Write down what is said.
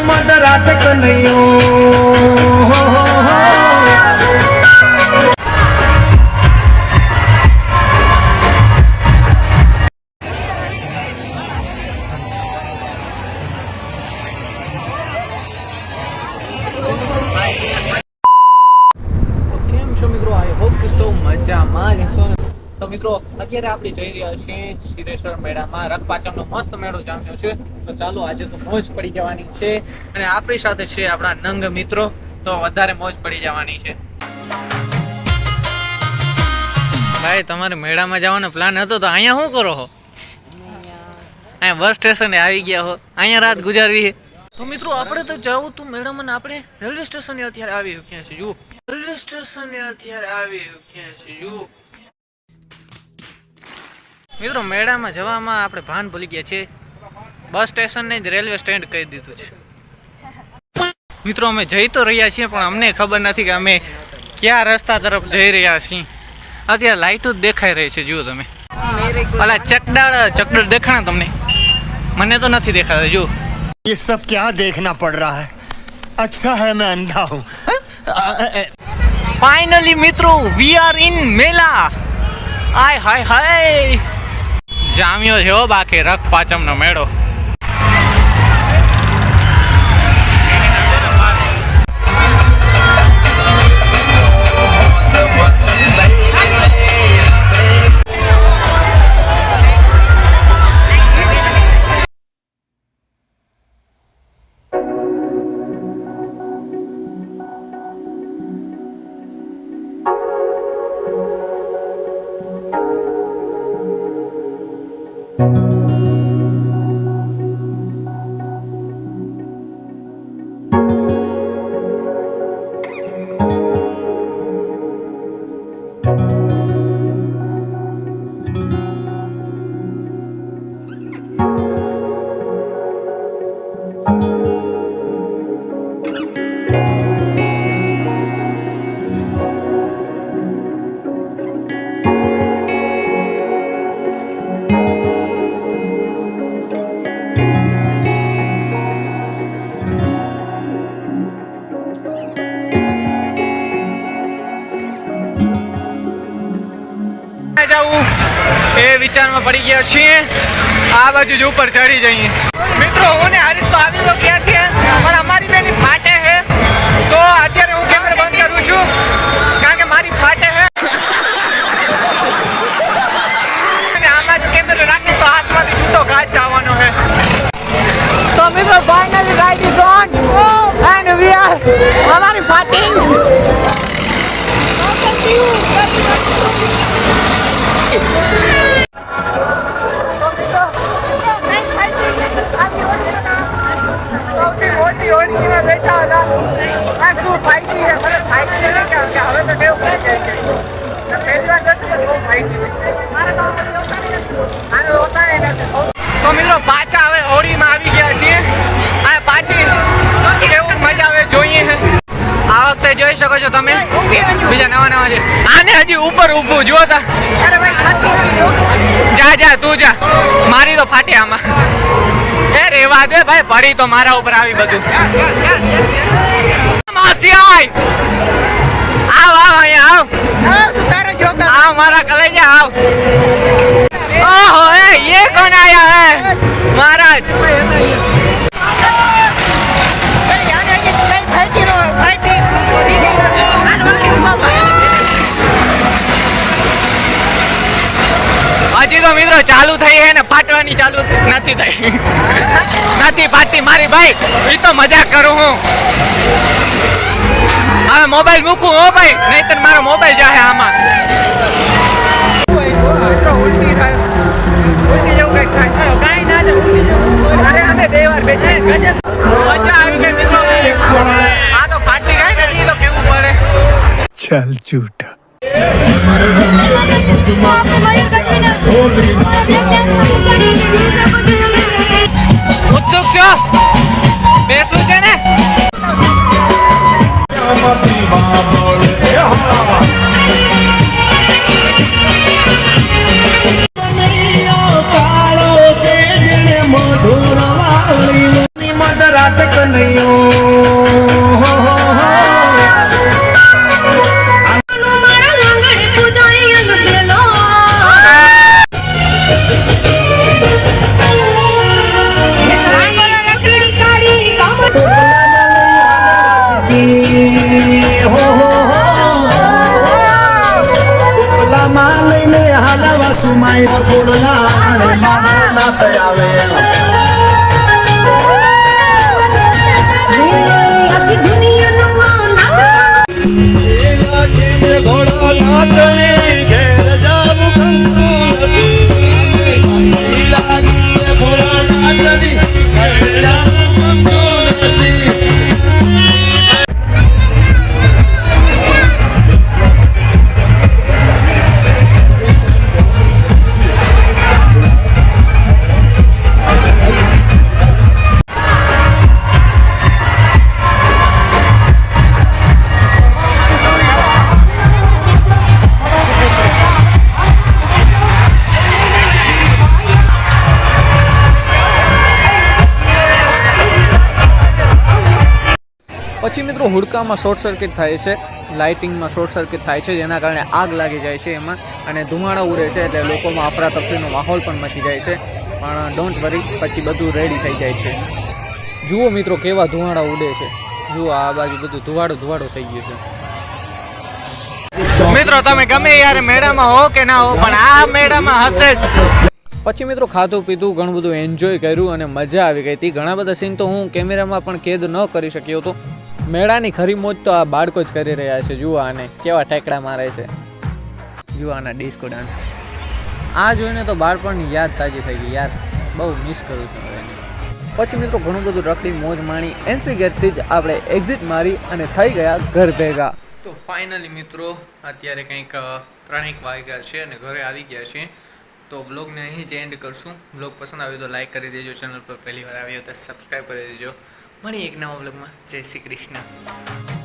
મદ રાત કનૈયો. મિત્રો, અત્યારે આપણે જઈ રહ્યા છીએ શિરેશ્વર મેળામાં. રથપાચમનો મસ્ત મેળો જામ્યો છે. તો ચાલો, આજે તો મોજ પડી જવાની છે. અને આપણી સાથે છે આપણા નંગ મિત્રો. તો વધારે મોજ પડી જવાની છે. ભાઈ, તમારે મેળામાં જવાનો પ્લાન હતો તો અહીંયા શું કરો હો? અહીંયા બસ સ્ટેશને આવી ગયા હો. અહીંયા રાત ગુજારવી તો મિત્રો, આપણે તો જવું તું અને આપણે રેલવે સ્ટેશને અત્યારે આવી રૂક્યા છે જુઓ. રેલવે સ્ટેશને અત્યારે આવી રૂક્યા છે જુઓ. મિત્રો મેળામાં જવામાં આપણે ભાન ભૂલી ગયા છે બસ સ્ટેશનને જ રેલવે સ્ટેન્ડ કહી દીધું છે મિત્રો અમે જઈ તો રહ્યા છીએ પણ અમને ખબર નથી કે અમે કયા રસ્તા તરફ જઈ રહ્યા છીએ અત્યારે લાઇટો જ દેખાઈ રહી છે જુઓ તમે ઓલા ચકડાળ ચકડળ દેખાણા તમને મને તો નથી દેખાતા જુઓ ये सब क्या देखना पड़ रहा है अच्छा है मैं अंधा हूँ ફાઇનલી મિત્રો વી આર ઇન મેલા આય હાય હાય જામ્યો છે હો બાકી રખ પાચમનો મેળો. જવું એ વિચારમાં પડી ગયા છીએ. આ બાજુ જ ઉપર ચડી જઈએ. મિત્રો, હું ને હરીશ તો આવી તો ગયા છીએ, પણ અમારી બેની ફાટે છે તો અત્યારે હું કેમેરા બંધ કરું છું, કારણ કે મારી ફાટે છે આમાં જો કેમેરો રાખીશ તો હાથમાંથી છૂટો ઘાટ જવાનો છે તો મિત્રો finally right is on and we are અમારી ફાટિંગ સૌથી જોઈ શકો છો તમે. બીજા નવા નવા છે. આને હજી ઉપર ઊભું, જુઓ તા. જા જા, તું જા. મારી તો ફાટે આમાં. એ રેવા દે ભાઈ, પડી તો મારા ઉપર આવી બધું. માસી આય આવ આવ, અહીંયા આવ. આવ, મારા કલેજા આવ. ઓહો, એ યે કોણ આયા હે? મહારાજ. ચાલુ થઈ હે ને, ફાટવાની ચાલુ નથી થઈ. નથી ફાટતી મારી ભાઈ એ તો મજાક કરું હું. હવે મોબાઈલ મૂકું હો ભાઈ, નહીતર મારો મોબાઈલ જાહે આમાં. ચાલ થાય ઉત્સુક છો બેસવું છે ને? રાત કનૈયો સુમાય ગોળલા અને આવે પછી મિત્રો હુડકામાં શોર્ટ સર્કિટ થાય છે, લાઇટિંગમાં શોર્ટ સર્કિટ થાય છે, જેના કારણે આગ લાગી જાય છે એમાં, અને ધુમાડા ઉડે છે એટલે લોકોમાં અફરાતફરીનો માહોલ પણ મચી જાય છે, પણ ડોન્ટ વરી પછી બધું રેડી થઈ જાય છે. જુઓ મિત્રો કેવા ધુમાડા ઉડે છે. જુઓ આ બાજુ બધું ધુવાડો ધુવાડો થઈ ગયું છે. મિત્રો તમે ગમે યાર મેળામાં હો કે ના હો, પણ આ મેળામાં હશે જ. પછી મિત્રો ખાધું પીધું, ઘણું બધું એન્જોય કર્યું અને મજા આવી ગઈ. હતી ઘણા બધા સીન તો હું કેમેરામાં પણ કેદ ન કરી શક્યો હતો. મેળાની ખરી મોજ તો આ બાળકો જ કરી રહ્યા છે. જુઓ આને કેવા ટેકડા મારે છે. જુઓ આના ડિસ્કો ડાન્સ આ જોઈને તો બાળપણની યાદ તાજી થઈ ગઈ યાર. બહુ મિસ કરું છું એને. પછી મિત્રો ઘણું બધું રખડી, મોજ માણી એન્ટ્રી ગેટથી જ આપણે એક્ઝિટ મારી અને થઈ ગયા ઘર ભેગા. તો ફાઇનલી મિત્રો, અત્યારે કંઈક ત્રણેક વાગ્યા છે અને ઘરે આવી ગયા છે. તો વ્લોગને અહીં જ એન્ડ કરશું. વ્લોગ પસંદ આવ્યો તો લાઈક કરી દેજો ચેનલ પર પહેલી વાર આવ્યો તો સબસ્ક્રાઈબ કરી દેજો. મળી એક નવા વ્લોગમાં. જય શ્રી કૃષ્ણ.